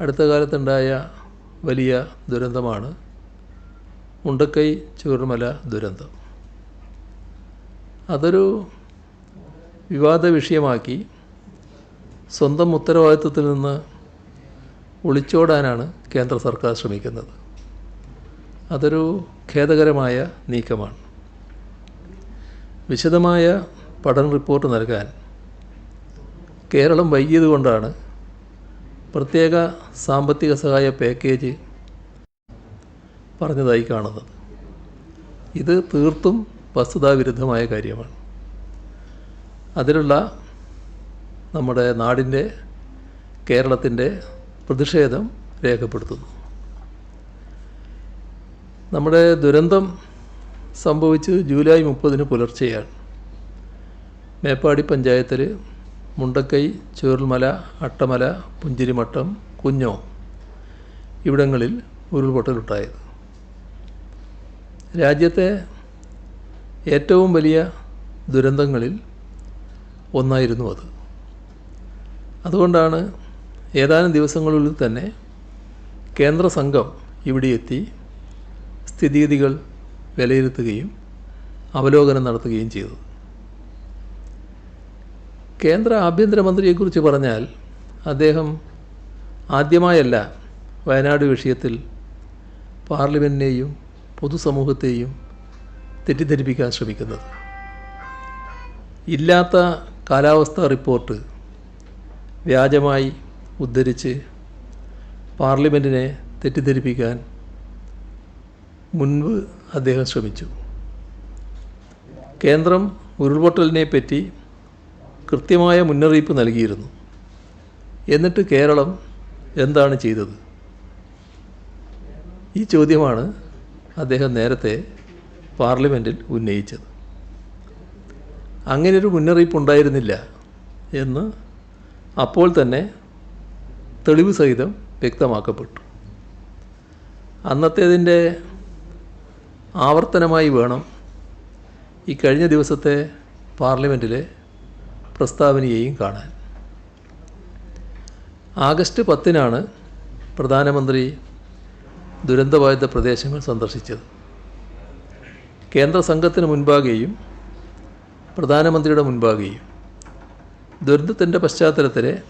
അടുത്ത കാലത്തുണ്ടായ വലിയ ദുരന്തമാണ് മുണ്ടക്കൈ ചൂർമല ദുരന്തം. അതൊരു വിവാദ വിഷയമാക്കി സ്വന്തം ഉത്തരവാദിത്വത്തിൽ നിന്ന് ഒളിച്ചോടാനാണ് കേന്ദ്ര സർക്കാർ ശ്രമിക്കുന്നത്. അതൊരു ഖേദകരമായ നീക്കമാണ്. വിശദമായ പഠന റിപ്പോർട്ട് നൽകാൻ കേരളം വൈകിയതുകൊണ്ടാണ് പ്രത്യേക സാമ്പത്തിക സഹായ പാക്കേജ് പറഞ്ഞതായി കാണുന്നത്. ഇത് തീർത്തും വസ്തുതാവിരുദ്ധമായ കാര്യമാണ്. അതിലുള്ള നമ്മുടെ നാടിന്റെ കേരളത്തിന്റെ പ്രതിഷേധം രേഖപ്പെടുത്തുന്നു. നമ്മുടെ ദുരന്തം സംഭവിച്ചത് ജൂലൈ മുപ്പതിന് പുലർച്ചെയാണ് മേപ്പാടി പഞ്ചായത്തിൽ മുണ്ടക്കൈ ചൂരൽമല അട്ടമല പുഞ്ചിരിമട്ടം കുഞ്ഞോ ഇവിടങ്ങളിൽ ഉരുൾപൊട്ടലുണ്ടായത്. രാജ്യത്തെ ഏറ്റവും വലിയ ദുരന്തങ്ങളിൽ ഒന്നായിരുന്നു അത്. അതുകൊണ്ടാണ് ഏതാനും ദിവസങ്ങളിൽ തന്നെ കേന്ദ്ര സംഘം ഇവിടെ എത്തി സ്ഥിതിഗതികൾ വിലയിരുത്തുകയും അവലോകനം നടത്തുകയും ചെയ്തു കേന്ദ്ര ആഭ്യന്തരമന്ത്രിയെക്കുറിച്ച് പറഞ്ഞാൽ അദ്ദേഹം ആദ്യമായല്ല വയനാട് വിഷയത്തിൽ പാർലമെന്റിനെയും പൊതുസമൂഹത്തെയും തെറ്റിദ്ധരിപ്പിക്കാൻ ശ്രമിക്കുന്നത്. ഇല്ലാത്ത കാലാവസ്ഥ റിപ്പോർട്ട് വ്യാജമായി ഉദ്ധരിച്ച് പാർലമെന്റിനെ തെറ്റിദ്ധരിപ്പിക്കാൻ മുൻപ് അദ്ദേഹം ശ്രമിച്ചു. കേന്ദ്രം ഉരുൾപൊട്ടലിനെ പറ്റി കൃത്യമായ മുന്നറിയിപ്പ് നൽകിയിരുന്നു. എന്നിട്ട് കേരളം എന്താണ് ചെയ്തത്? ഈ ചോദ്യമാണ് അദ്ദേഹം നേരത്തെ പാർലമെന്റിൽ ഉന്നയിച്ചത്. അങ്ങനെയൊരു മുന്നറിയിപ്പ് ഉണ്ടായിരുന്നില്ല എന്ന് അപ്പോൾ തന്നെ തെളിവ് സഹിതം വ്യക്തമാക്കപ്പെട്ടു. അന്നത്തേതിന്റെ ആവർത്തനമായി വേണം ഈ കഴിഞ്ഞ ദിവസത്തെ പാർലമെന്റിലെ പ്രസ്താവനയെയും കാണാൻ. ആഗസ്റ്റ് പത്തിനാണ് പ്രധാനമന്ത്രി ദുരന്തബാധിത പ്രദേശങ്ങൾ സന്ദർശിച്ചത്. കേന്ദ്ര സംഘത്തിന് മുൻപാകെയും പ്രധാനമന്ത്രിയുടെ മുൻപാകെയും. ദുരന്തത്തിന്റെ പശ്ചാത്തലത്തിലെ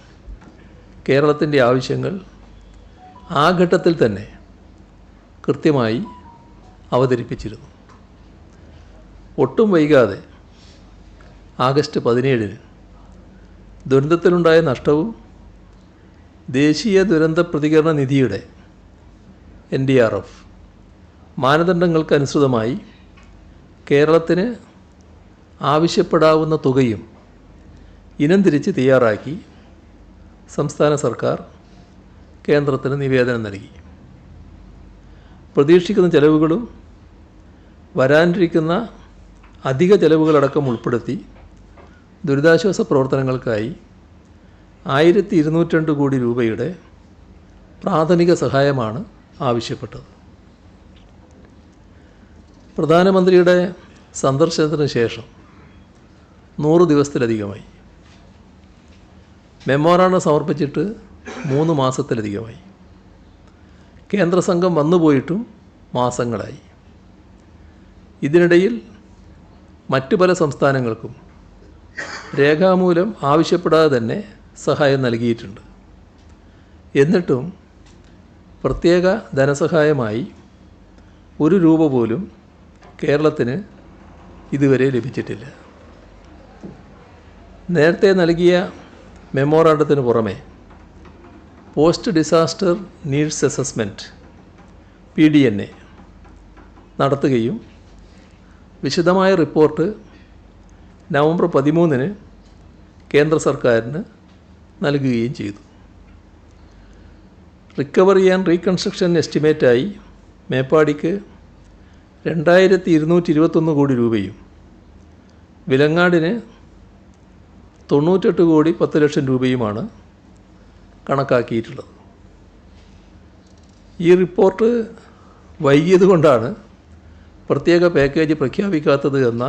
കേരളത്തിന്റെ ആവശ്യങ്ങൾ ആ ഘട്ടത്തിൽ തന്നെ കൃത്യമായി അവതരിപ്പിച്ചിരുന്നു. ഒട്ടും വൈകാതെ ആഗസ്റ്റ് പതിനേഴിന് ദുരന്തത്തിലുണ്ടായ നഷ്ടവും ദേശീയ ദുരന്ത പ്രതികരണ നിധിയുടെ എൻ ഡി ആർ എഫ് മാനദണ്ഡങ്ങൾക്കനുസൃതമായി കേരളത്തിന് ആവശ്യപ്പെടാവുന്ന തുകയും ഇനം തിരിച്ച് തയ്യാറാക്കി സംസ്ഥാന സർക്കാർ കേന്ദ്രത്തിന് നിവേദനം നൽകി. പ്രതീക്ഷിക്കുന്ന ചെലവുകളും വരാനിരിക്കുന്ന അധിക ചെലവുകളടക്കം ഉൾപ്പെടുത്തി ദുരിതാശ്വാസ പ്രവർത്തനങ്ങൾക്കായി ആയിരത്തി ഇരുന്നൂറ്റി കോടി രൂപയുടെ പ്രാഥമിക സഹായമാണ് ആവശ്യപ്പെട്ടത്. പ്രധാനമന്ത്രിയുടെ സന്ദർശനത്തിന് ശേഷം നൂറ് ദിവസത്തിലധികമായി. മെമ്മോറാണ്ടം സമർപ്പിച്ചിട്ട് മൂന്ന് മാസത്തിലധികമായി. കേന്ദ്ര സംഘം വന്നുപോയിട്ടും മാസങ്ങളായി. ഇതിനിടയിൽ മറ്റു പല സംസ്ഥാനങ്ങൾക്കും രേഖാമൂലം ആവശ്യപ്പെടാതെ തന്നെ സഹായം നൽകിയിട്ടുണ്ട്. എന്നിട്ടും പ്രത്യേക ധനസഹായമായി ഒരു രൂപ പോലും കേരളത്തിന് ഇതുവരെ ലഭിച്ചിട്ടില്ല. നേരത്തെ നൽകിയ മെമ്മോറാണ്ടത്തിന് പുറമെ post disaster needs assessment P D N A നടത്തുകയും വിശദമായ റിപ്പോർട്ട് നവംബർ പതിമൂന്നിന് കേന്ദ്ര സർക്കാരിന് നൽകുകയും ചെയ്തു. റിക്കവറി ആൻഡ് റീകൺസ്ട്രക്ഷൻ എസ്റ്റിമേറ്റായി മേപ്പാടിക്ക് രണ്ടായിരത്തി ഇരുന്നൂറ്റി ഇരുപത്തൊന്ന് കോടി രൂപയും വിലങ്ങാടിന് തൊണ്ണൂറ്റെട്ട് കോടി പത്ത് ലക്ഷം രൂപയുമാണ് കണക്കാക്കിയിട്ടുള്ളത്. ഈ റിപ്പോർട്ട് വൈകിയത് കൊണ്ടാണ് പ്രത്യേക പാക്കേജ് പ്രഖ്യാപിക്കാത്തത് എന്ന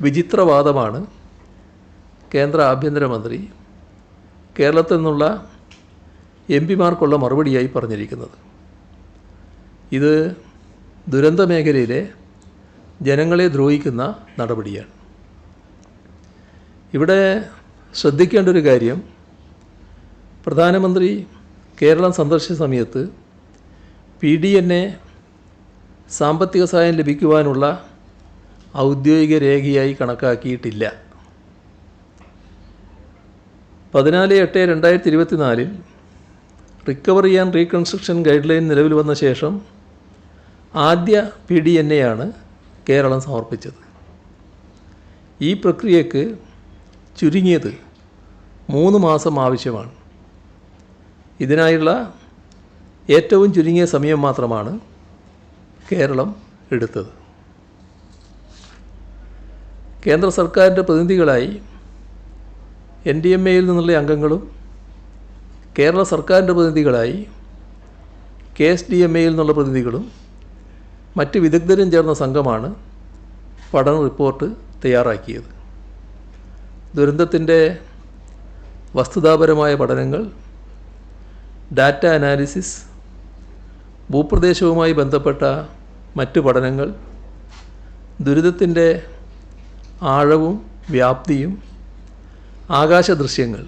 വിചിത്രവാദമാണ് കേന്ദ്ര ആഭ്യന്തരമന്ത്രി കേരളത്തിൽ നിന്നുള്ള എം പിമാർക്കുള്ള മറുപടിയായി പറഞ്ഞിരിക്കുന്നത്. ഇത് ദുരന്ത മേഖലയിലെ ജനങ്ങളെ ദ്രോഹിക്കുന്ന നടപടിയാണ്. ഇവിടെ ശ്രദ്ധിക്കേണ്ട ഒരു കാര്യം പ്രധാനമന്ത്രി കേരളം സന്ദർശിച്ച സമയത്ത് പി ഡി എന്നെ സാമ്പത്തിക സഹായം ലഭിക്കുവാനുള്ള ഔദ്യോഗിക രേഖയായി കണക്കാക്കിയിട്ടില്ല. പതിനാല് എട്ട് രണ്ടായിരത്തി ഇരുപത്തിനാലിൽ recovery and reconstruction guideline നിലവിൽ വന്ന ശേഷം ആദ്യ പി ഡി എൻ എയാണ് കേരളം സമർപ്പിച്ചത്. ഈ പ്രക്രിയക്ക് ചുരുങ്ങിയത് മൂന്ന് മാസം ആവശ്യമാണ്. ഇതിനായുള്ള ഏറ്റവും ചുരുങ്ങിയ സമയം മാത്രമാണ് കേരളം എടുത്തത്. കേന്ദ്ര സർക്കാരിന്റെ പ്രതിനിധികളായി എൻ ഡി എം എയിൽ നിന്നുള്ള അംഗങ്ങളും കേരള സർക്കാരിന്റെ പ്രതിനിധികളായി കെ എസ് ഡി എം എയിൽ നിന്നുള്ള പ്രതിനിധികളും മറ്റ് വിദഗ്ധരും ചേർന്ന സംഘമാണ് പഠന റിപ്പോർട്ട് തയ്യാറാക്കിയത്. ദുരന്തത്തിന്റെ വസ്തുതാപരമായ പഠനങ്ങൾ ഡാറ്റ അനാലിസിസ് ഭൂപ്രദേശവുമായി ബന്ധപ്പെട്ട മറ്റ് പഠനങ്ങൾ ദുരിതത്തിന്റെ ആഴവും വ്യാപ്തിയും ആകാശ ദൃശ്യങ്ങൾ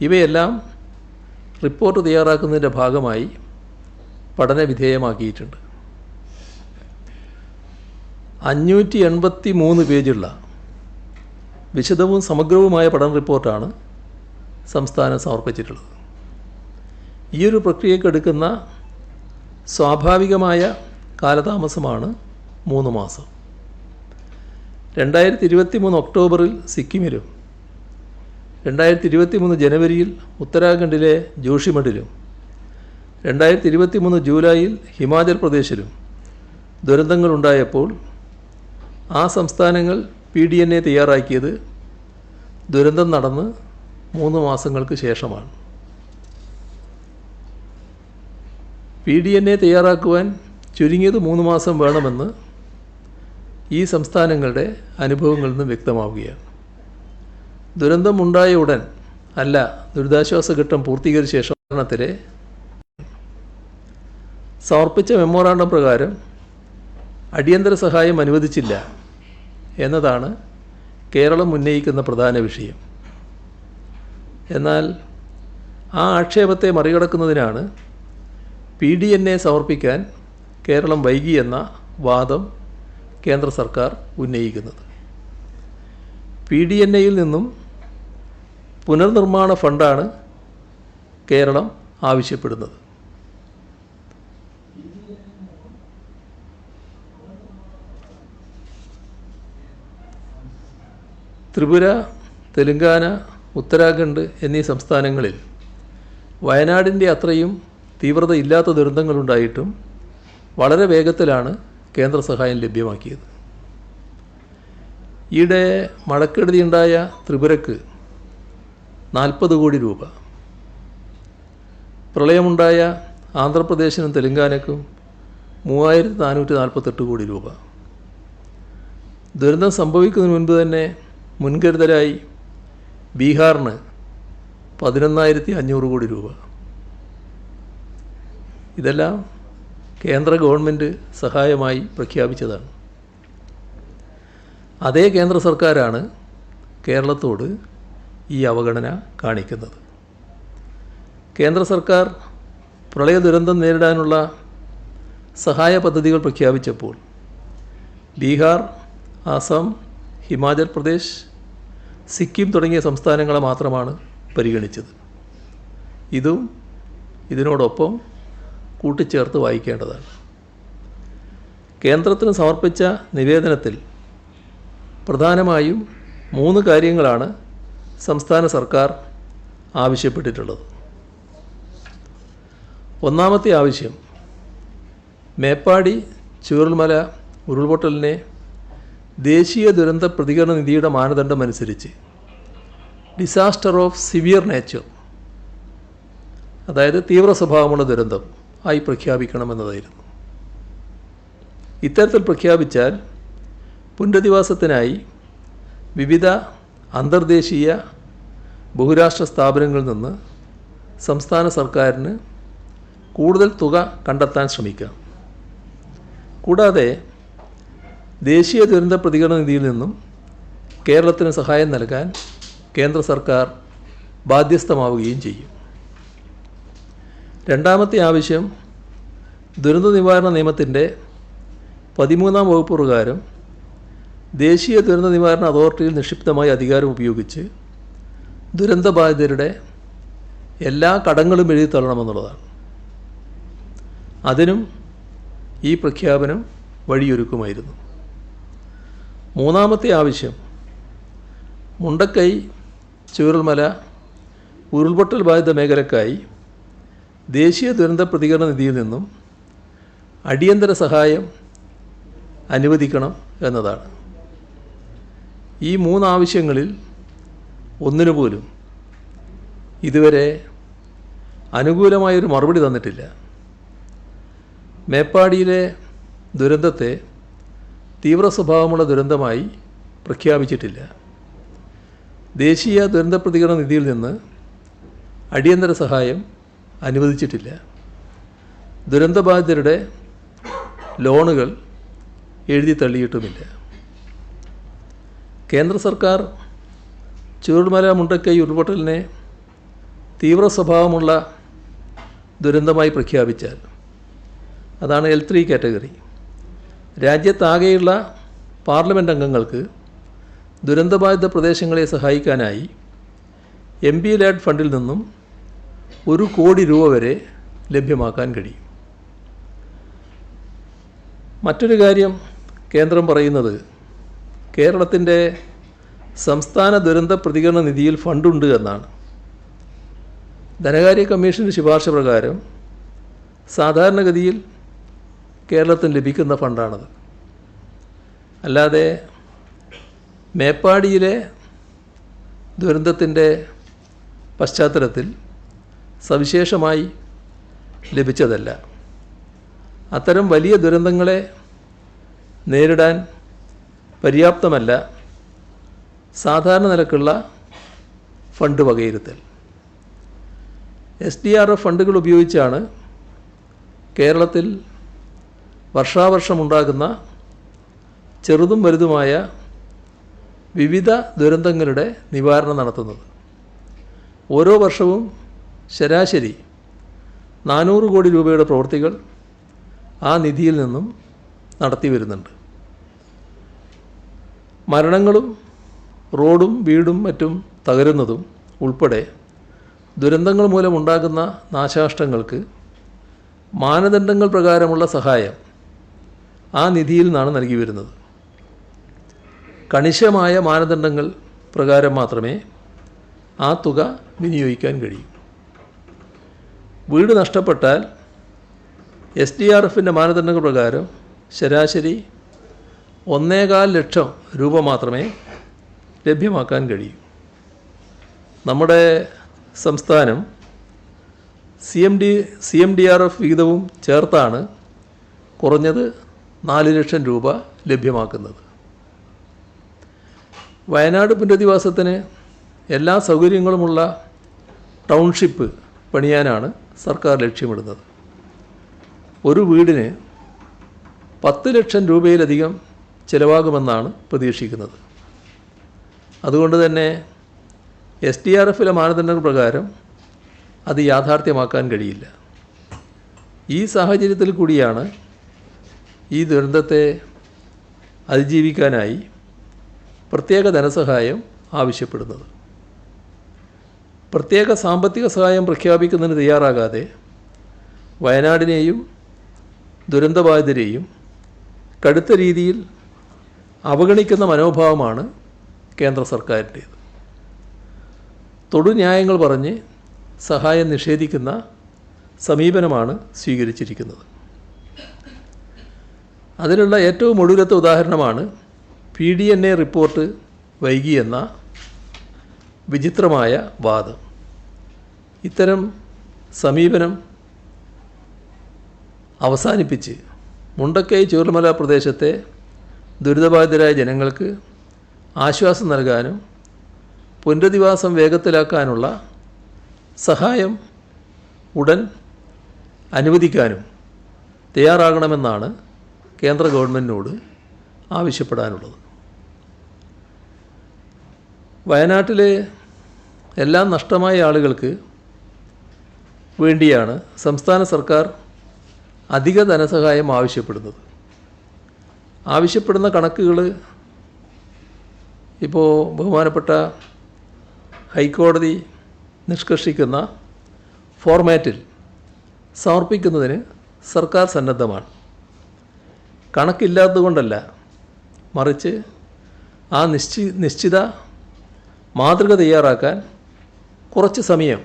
ഇവയെല്ലാം റിപ്പോർട്ട് തയ്യാറാക്കുന്നതിന്റെ ഭാഗമായി പഠനവിധേയമാക്കിയിട്ടുണ്ട്. അഞ്ഞൂറ്റി എൺപത്തി മൂന്ന് പേജുള്ള വിശദവും സമഗ്രവുമായ പഠന റിപ്പോർട്ടാണ് സംസ്ഥാനം സമർപ്പിച്ചിട്ടുള്ളത്. ഈ ഒരു പ്രക്രിയക്കെടുക്കുന്ന സ്വാഭാവികമായ കാലതാമസമാണ് മൂന്ന് മാസം. രണ്ടായിരത്തി ഇരുപത്തി മൂന്ന് ഒക്ടോബറിൽ സിക്കിമിലും രണ്ടായിരത്തി ഇരുപത്തി മൂന്ന് ജനുവരിയിൽ ഉത്തരാഖണ്ഡിലെ ജോഷിമഠിലും രണ്ടായിരത്തി ഇരുപത്തി മൂന്ന് ജൂലൈയിൽ ഹിമാചൽ പ്രദേശിലും ദുരന്തങ്ങളുണ്ടായപ്പോൾ ആ സംസ്ഥാനങ്ങൾ പി ഡി എൻ എ തയ്യാറാക്കിയത് ദുരന്തം നടന്ന് മൂന്ന് മാസങ്ങൾക്ക് ശേഷമാണ്. പി ഡി എൻ എ തയ്യാറാക്കുവാൻ ചുരുങ്ങിയത് മൂന്ന് മാസം വേണമെന്ന് ഈ സംസ്ഥാനങ്ങളുടെ അനുഭവങ്ങളിൽ നിന്ന് വ്യക്തമാവുകയാണ്. ദുരന്തമുണ്ടായ ഉടൻ അല്ല ദുരിതാശ്വാസ ഘട്ടം പൂർത്തീകരിച്ച ശേഷത്തിലെ സമർപ്പിച്ച മെമ്മോറാണ്ടം പ്രകാരം അടിയന്തര സഹായം അനുവദിച്ചില്ല എന്നതാണ് കേരളം ഉന്നയിക്കുന്ന പ്രധാന വിഷയം. എന്നാൽ ആ ആക്ഷേപത്തെ മറികടക്കുന്നതിനാണ് പി ഡി എൻ എ സമർപ്പിക്കാൻ കേരളം വൈകിയെന്ന വാദം കേന്ദ്ര സർക്കാർ ഉന്നയിക്കുന്നത്. പി ഡി എൻ എയിൽ നിന്നും പുനർനിർമ്മാണ ഫണ്ടാണ് കേരളം ആവശ്യപ്പെടുന്നത്. ത്രിപുര തെലുങ്കാന ഉത്തരാഖണ്ഡ് എന്നീ സംസ്ഥാനങ്ങളിൽ വയനാടിന്റെ അത്രയും തീവ്രത ഇല്ലാത്ത ദുരന്തങ്ങളുണ്ടായിട്ടും വളരെ വേഗത്തിലാണ് കേന്ദ്ര സഹായം ലഭ്യമാക്കിയത്. ഈയിടെ മഴക്കെടുതിയുണ്ടായ ത്രിപുരക്ക് നാൽപ്പത് കോടി രൂപ. പ്രളയമുണ്ടായ ആന്ധ്രാപ്രദേശിനും തെലങ്കാനക്കും മൂവായിരത്തി നാനൂറ്റി നാൽപ്പത്തെട്ട് കോടി രൂപ. ദുരന്തം സംഭവിക്കുന്നതിന് മുൻപ് തന്നെ മുൻകരുതലായി ബീഹാറിന് പതിനൊന്നായിരത്തി അഞ്ഞൂറ് കോടി രൂപ. ഇതെല്ലാം കേന്ദ്ര ഗവൺമെന്റ് സഹായമായി പ്രഖ്യാപിച്ചതാണ്. അതേ കേന്ദ്ര സർക്കാരാണ് കേരളത്തോട് ഈ അവഗണന കാണിക്കുന്നത്. കേന്ദ്ര സർക്കാർ പ്രളയ ദുരന്തം നേരിടാനുള്ള സഹായ പദ്ധതികൾ പ്രഖ്യാപിച്ചപ്പോൾ ബീഹാർ ആസാം ഹിമാചൽ പ്രദേശ് സിക്കിം തുടങ്ങിയ സംസ്ഥാനങ്ങളെ മാത്രമാണ് പരിഗണിച്ചത്. ഇതും ഇതിനോടൊപ്പം കൂട്ടിച്ചേർത്ത് വായിക്കേണ്ടതാണ്. കേന്ദ്രത്തിന് സമർപ്പിച്ച നിവേദനത്തിൽ പ്രധാനമായും മൂന്ന് കാര്യങ്ങളാണ് സംസ്ഥാന സർക്കാർ ആവശ്യപ്പെട്ടിട്ടുള്ളത്. ഒന്നാമത്തെ ആവശ്യം മേപ്പാടി ചുരുൾമല ഉരുൾപൊട്ടലിനെ ദേശീയ ദുരന്ത പ്രതികരണ നിധിയുടെ മാനദണ്ഡം അനുസരിച്ച് ഡിസാസ്റ്റർ ഓഫ് സിവിയർ നേച്ചർ അതായത് തീവ്ര സ്വഭാവമുള്ള ദുരന്തം ആയി പ്രഖ്യാപിക്കണമെന്നതായിരുന്നു. ഇത്തരത്തിൽ പ്രഖ്യാപിച്ചാൽ പുനരധിവാസത്തിനായി വിവിധ അന്തർദേശീയ ബഹുരാഷ്ട്ര സ്ഥാപനങ്ങളിൽ നിന്ന് സംസ്ഥാന സർക്കാരിന് കൂടുതൽ തുക കണ്ടെത്താൻ ശ്രമിക്കാം. കൂടാതെ ദേശീയ ദുരന്ത പ്രതികരണ നിധിയിൽ നിന്നും കേരളത്തിന് സഹായം നൽകാൻ കേന്ദ്ര സർക്കാർ ബാധ്യസ്ഥമാവുകയും ചെയ്യും. രണ്ടാമത്തെ ആവശ്യം ദുരന്ത നിവാരണ നിയമത്തിന്റെ പതിമൂന്നാം വകുപ്പ് പ്രകാരം ദേശീയ ദുരന്ത നിവാരണ അതോറിറ്റിയിൽ നിക്ഷിപ്തമായ അധികാരം ഉപയോഗിച്ച് ദുരന്ത ബാധിതരുടെ എല്ലാ കടങ്ങളും എഴുതി തള്ളണമെന്നുള്ളതാണ്. അതിനും ഈ പ്രഖ്യാപനം വഴിയൊരുക്കുമായിരുന്നു. മൂന്നാമത്തെ ആവശ്യം മുണ്ടക്കൈ ചൂരൽമല ഉരുൾപൊട്ടൽ ബാധിത മേഖലക്കായി ദേശീയ ദുരന്ത പ്രതികരണ നിധിയിൽ നിന്നും അടിയന്തര സഹായം അനുവദിക്കണം എന്നതാണ്. ഈ മൂന്നാവശ്യങ്ങളിൽ ഒന്നിനു പോലും ഇതുവരെ അനുകൂലമായൊരു മറുപടി തന്നിട്ടില്ല. മേപ്പാടിയിലെ ദുരന്തത്തെ തീവ്ര സ്വഭാവമുള്ള ദുരന്തമായി പ്രഖ്യാപിച്ചിട്ടില്ല. ദേശീയ ദുരന്ത പ്രതികരണ നിധിയിൽ നിന്ന് അടിയന്തര സഹായം അനുവദിച്ചിട്ടില്ല. ദുരന്തബാധിതരുടെ ലോണുകൾ എഴുതി തള്ളിയിട്ടുമില്ല. കേന്ദ്ര സർക്കാർ ചുരുൾമല മുണ്ടക്കൈ ഉരുൾപൊട്ടലിനെ തീവ്ര സ്വഭാവമുള്ള ദുരന്തമായി പ്രഖ്യാപിച്ചാൽ അതാണ് എൽ ത്രീ കാറ്റഗറി. രാജ്യത്താകെയുള്ള പാർലമെന്റ് അംഗങ്ങൾക്ക് ദുരന്തബാധിത പ്രദേശങ്ങളെ സഹായിക്കാനായി എം പി ലാഡ് ഫണ്ടിൽ നിന്നും ഒരു കോടി രൂപ വരെ ലഭ്യമാക്കാൻ കഴിയും. മറ്റൊരു കാര്യം കേന്ദ്രം പറയുന്നത് കേരളത്തിന്റെ സംസ്ഥാന ദുരന്ത പ്രതികരണ നിധിയിൽ ഫണ്ടുണ്ട് എന്നാണ്. ധനകാര്യ കമ്മീഷന്റെ ശുപാർശ പ്രകാരം സാധാരണഗതിയിൽ കേരളത്തിന് ലഭിക്കുന്ന ഫണ്ടാണത് അല്ലാതെ മേപ്പാടിയിലെ ദുരന്തത്തിന്റെ പശ്ചാത്തലത്തിൽ സവിശേഷമായി ലഭിച്ചതല്ല. അത്തരം വലിയ ദുരന്തങ്ങളെ നേരിടാൻ പര്യാപ്തമല്ല സാധാരണ നിലക്കുള്ള ഫണ്ട് വകയിരുത്തൽ. എസ് ഡി ആർ എഫ് ഫണ്ടുകൾ ഉപയോഗിച്ചാണ് കേരളത്തിൽ വർഷാവർഷമുണ്ടാകുന്ന ചെറുതും വലുതുമായ വിവിധ ദുരന്തങ്ങളുടെ നിവാരണം നടത്തുന്നത്. ഓരോ വർഷവും ശരാശരി നാനൂറ് കോടി രൂപയുടെ പ്രവൃത്തികൾ ആ നിധിയിൽ നിന്നും നടത്തി വരുന്നുണ്ട്. മരണങ്ങളും റോഡും വീടും മറ്റും തകരുന്നതും ഉൾപ്പെടെ ദുരന്തങ്ങൾ മൂലമുണ്ടാകുന്ന നാശനഷ്ടങ്ങൾക്ക് മാനദണ്ഡങ്ങൾ പ്രകാരമുള്ള സഹായം ആ നിധിയിൽ നിന്നാണ് നൽകി വരുന്നത്. കണിശമായ മാനദണ്ഡങ്ങൾ പ്രകാരം മാത്രമേ ആ തുക വിനിയോഗിക്കാൻ കഴിയൂ. വീട് നഷ്ടപ്പെട്ടാൽ എസ് ഡി ആർ എഫിന്റെ മാനദണ്ഡങ്ങൾ പ്രകാരം ശരാശരി ഒന്നേകാൽ ലക്ഷം രൂപ മാത്രമേ ലഭ്യമാക്കാൻ കഴിയൂ. നമ്മുടെ സംസ്ഥാനം C M D C M D R F വിഹിതവും ചേർത്താണ് കുറഞ്ഞത് നാല് ലക്ഷം രൂപ ലഭ്യമാക്കുന്നത്. വയനാട് പുനരധിവാസത്തിന് എല്ലാ സൗകര്യങ്ങളുമുള്ള ടൗൺഷിപ്പ് പണിയാനാണ് സർക്കാർ ലക്ഷ്യമിടുന്നത്. ഒരു വീടിന് പത്ത് ലക്ഷം രൂപയിലധികം ചിലവാകുമെന്നാണ് പ്രതീക്ഷിക്കുന്നത്. അതുകൊണ്ട് തന്നെ എസ് ഡി ആർ എഫിലെ മാനദണ്ഡങ്ങൾ പ്രകാരം അത് യാഥാർത്ഥ്യമാക്കാൻ കഴിയില്ല. ഈ സാഹചര്യത്തിൽ കൂടിയാണ് ഈ ദുരന്തത്തെ അതിജീവിക്കാനായി പ്രത്യേക ധനസഹായം ആവശ്യപ്പെടുന്നത്. പ്രത്യേക സാമ്പത്തിക സഹായം പ്രഖ്യാപിക്കുന്നതിന് തയ്യാറാകാതെ വയനാടിനെയും ദുരന്തബാധിതരെയും കടുത്ത രീതിയിൽ അവഗണിക്കുന്ന മനോഭാവമാണ് കേന്ദ്ര സർക്കാരിന്റേത്. തൊടുന്യായങ്ങൾ പറഞ്ഞ് സഹായം നിഷേധിക്കുന്ന സമീപനമാണ് സ്വീകരിച്ചിരിക്കുന്നത്. അതിനുള്ള ഏറ്റവും ഒടുവിലത്തെ ഉദാഹരണമാണ് P D N A report വൈകിയെന്ന വിചിത്രമായ വാദം. ഇത്തരം സമീപനം അവസാനിപ്പിച്ച് മുണ്ടക്കൈ ചൂർമല പ്രദേശത്തെ ദുരിതബാധിതരായ ജനങ്ങൾക്ക് ആശ്വാസം നൽകാനും പുനരധിവാസം വേഗത്തിലാക്കാനുള്ള സഹായം ഉടൻ അനുവദിക്കാനും തയ്യാറാകണമെന്നാണ് കേന്ദ്ര ഗവൺമെന്റിനോട് ആവശ്യപ്പെടാനുള്ളത്. വയനാട്ടിലെ എല്ലാം നഷ്ടമായ ആളുകൾക്ക് വേണ്ടിയാണ് സംസ്ഥാന സർക്കാർ അധിക ധനസഹായം ആവശ്യപ്പെടുന്നത്. ആവശ്യപ്പെടുന്ന കണക്കുകൾ ഇപ്പോൾ ബഹുമാനപ്പെട്ട ഹൈക്കോടതി നിഷ്കർഷിക്കുന്ന ഫോർമാറ്റിൽ സമർപ്പിക്കുന്നതിന് സർക്കാർ സന്നദ്ധമാണ്. കണക്കില്ലാത്തതുകൊണ്ടല്ല മറിച്ച് ആ നിശ്ചി നിശ്ചിത മാതൃക തയ്യാറാക്കാൻ കുറച്ച് സമയം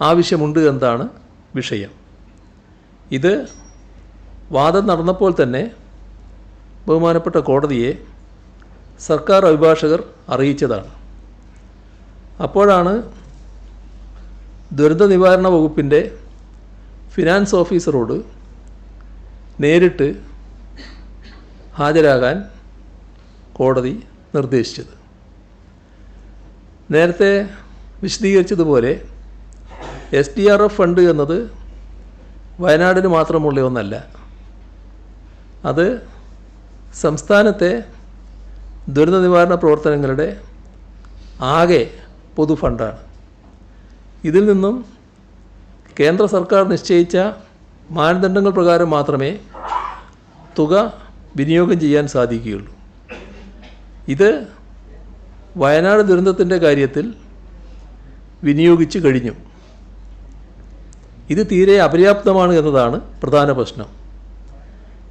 ആവശ്യമുണ്ട് എന്നതാണ് വിഷയം. ഇത് വാദം നടന്നപ്പോൾ തന്നെ ബഹുമാനപ്പെട്ട കോടതിയെ സർക്കാർ അഭിഭാഷകർ അറിയിച്ചതാണ്. അപ്പോഴാണ് ദുരന്ത നിവാരണ വകുപ്പിന്റെ ഫിനാൻസ് ഓഫീസറോട് നേരിട്ട് ഹാജരാകാൻ കോടതി നിർദ്ദേശിച്ചത്. നേരത്തെ വിശദീകരിച്ചതുപോലെ S D R F fund എന്നത് വയനാടിന് മാത്രമുള്ള ഒന്നല്ല. അത് സംസ്ഥാനത്തെ ദുരന്ത നിവാരണ പ്രവർത്തനങ്ങളുടെ ആകെ പൊതു ഫണ്ടാണ്. ഇതിൽ നിന്നും കേന്ദ്ര സർക്കാർ നിശ്ചയിച്ച മാനദണ്ഡങ്ങൾ പ്രകാരം മാത്രമേ തുക വിനിയോഗം ചെയ്യാൻ സാധിക്കുകയുള്ളൂ. ഇത് വയനാട് ദുരന്തത്തിന്റെ കാര്യത്തിൽ വിനിയോഗിച്ചു കഴിഞ്ഞു. ഇത് തീരെ അപര്യാപ്തമാണ് എന്നതാണ് പ്രധാന പ്രശ്നം.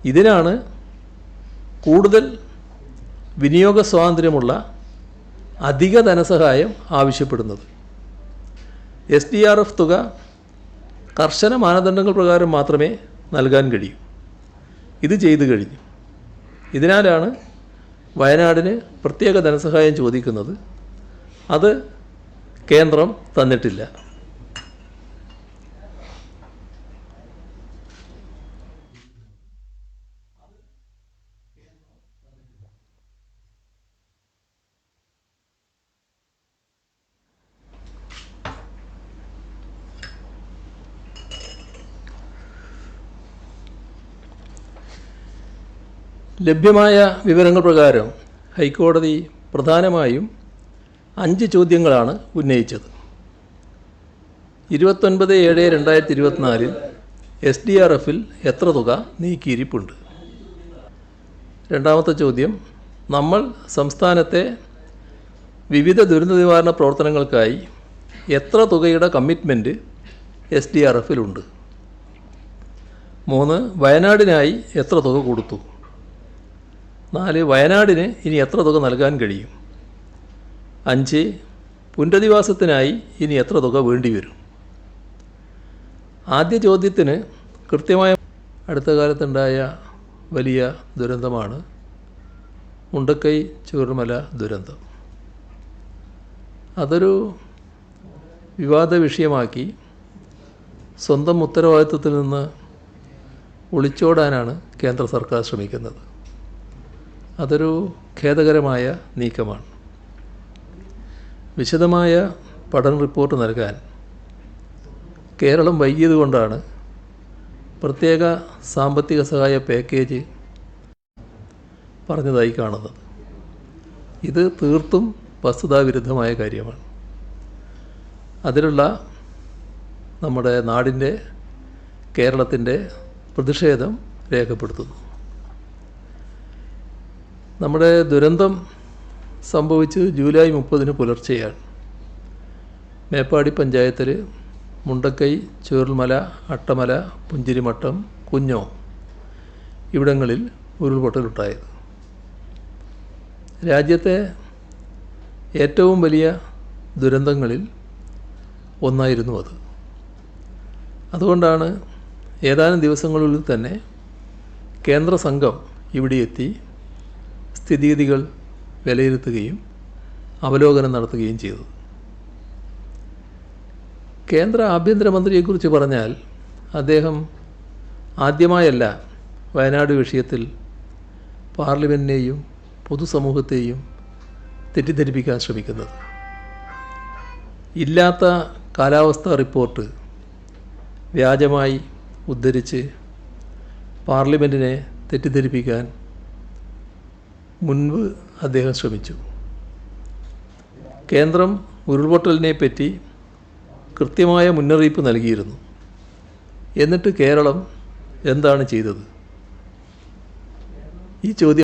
ഇതിനാണ് കൂടുതൽ വിനിയോഗ സ്വാതന്ത്ര്യമുള്ള അധിക ധനസഹായം ആവശ്യപ്പെടുന്നത്. എസ് ഡി ആർ എഫ് തുക കർശന മാനദണ്ഡങ്ങൾ പ്രകാരം മാത്രമേ നൽകാൻ കഴിയൂ. ഇത് ചെയ്തു കഴിഞ്ഞു. ഇതിനാലാണ് വയനാടിന് പ്രത്യേക ധനസഹായം ചോദിക്കുന്നത്. അത് കേന്ദ്രം തന്നിട്ടില്ല. ലഭ്യമായ വിവരങ്ങൾ പ്രകാരം ഹൈക്കോടതി പ്രധാനമായും അഞ്ച് ചോദ്യങ്ങളാണ് ഉന്നയിച്ചത്. ഇരുപത്തൊൻപത് ഏഴ് രണ്ടായിരത്തി ഇരുപത്തിനാലിൽ എസ് ഡി ആർ എഫിൽ എത്ര തുക നീക്കിയിരിപ്പുണ്ട്? രണ്ടാമത്തെ ചോദ്യം നമ്മൾ സംസ്ഥാനത്തെ വിവിധ ദുരന്ത നിവാരണ പ്രവർത്തനങ്ങൾക്കായി എത്ര തുകയുടെ കമ്മിറ്റ്മെന്റ് എസ് ഡി ആർ എഫിലുണ്ട് മൂന്ന് വയനാടിനായി എത്ര തുക കൊടുത്തു? നാല് വയനാടിന് ഇനി എത്ര തുക നൽകാൻ കഴിയും? അഞ്ച് പുനരധിവാസത്തിനായി ഇനി എത്ര തുക വേണ്ടിവരും ആദ്യ ചോദ്യത്തിന് കൃത്യമായ അടുത്ത കാലത്തുണ്ടായ വലിയ ദുരന്തമാണ് മുണ്ടക്കൈ ചൂർമല ദുരന്തം. അതൊരു വിവാദ വിഷയമാക്കി സ്വന്തം ഉത്തരവാദിത്വത്തിൽ നിന്ന് ഒളിച്ചോടാനാണ് കേന്ദ്ര സർക്കാർ ശ്രമിക്കുന്നത്. അതൊരു ഖേദകരമായ നീക്കമാണ്. വിശദമായ പഠന റിപ്പോർട്ട് നൽകാൻ കേരളം വൈകിയതുകൊണ്ടാണ് പ്രത്യേക സാമ്പത്തിക സഹായ പാക്കേജ് പറഞ്ഞതായി കാണുന്നത്. ഇത് തീർത്തും വസ്തുതാവിരുദ്ധമായ കാര്യമാണ്. അതിലുള്ള നമ്മുടെ നാടിന്റെ കേരളത്തിന്റെ പ്രതിഷേധം രേഖപ്പെടുത്തുന്നു. നമ്മുടെ ദുരന്തം സംഭവിച്ച് ജൂലൈ മുപ്പതിന് പുലർച്ചെയാണ്. മേപ്പാടി പഞ്ചായത്തിൽ മുണ്ടക്കൈ ചേർമല അട്ടമല പുഞ്ചിരിമട്ടം കുഞ്ഞോ ഇവിടങ്ങളിൽ ഉരുൾപൊട്ടലുണ്ടായത്. രാജ്യത്തെ ഏറ്റവും വലിയ ദുരന്തങ്ങളിൽ ഒന്നായിരുന്നു അത്. അതുകൊണ്ടാണ് ഏതാനും ദിവസങ്ങളിൽ തന്നെ കേന്ദ്ര സംഘം ഇവിടെ എത്തി സ്ഥിതിഗതികൾ വിലയിരുത്തുകയും അവലോകനം നടത്തുകയും ചെയ്തു. കേന്ദ്ര ആഭ്യന്തരമന്ത്രിയെക്കുറിച്ച് പറഞ്ഞാൽ അദ്ദേഹം ആദ്യമായല്ല വയനാട് വിഷയത്തിൽ പാർലമെന്റിനെയും പൊതുസമൂഹത്തെയും തെറ്റിദ്ധരിപ്പിക്കാൻ ശ്രമിക്കുന്നത്. ഇല്ലാത്ത കാലാവസ്ഥാ റിപ്പോർട്ട് വ്യാജമായി ഉദ്ധരിച്ച് പാർലമെന്റിനെ തെറ്റിദ്ധരിപ്പിക്കാൻ മുൻപ് അദ്ദേഹം ശ്രമിച്ചു. കേന്ദ്രം ഉരുൾപൊട്ടലിനെ പറ്റി കൃത്യമായ മുന്നറിയിപ്പ് നൽകിയിരുന്നു. എന്നിട്ട് കേരളം എന്താണ് ചെയ്തത്? ഈ ചോദ്യം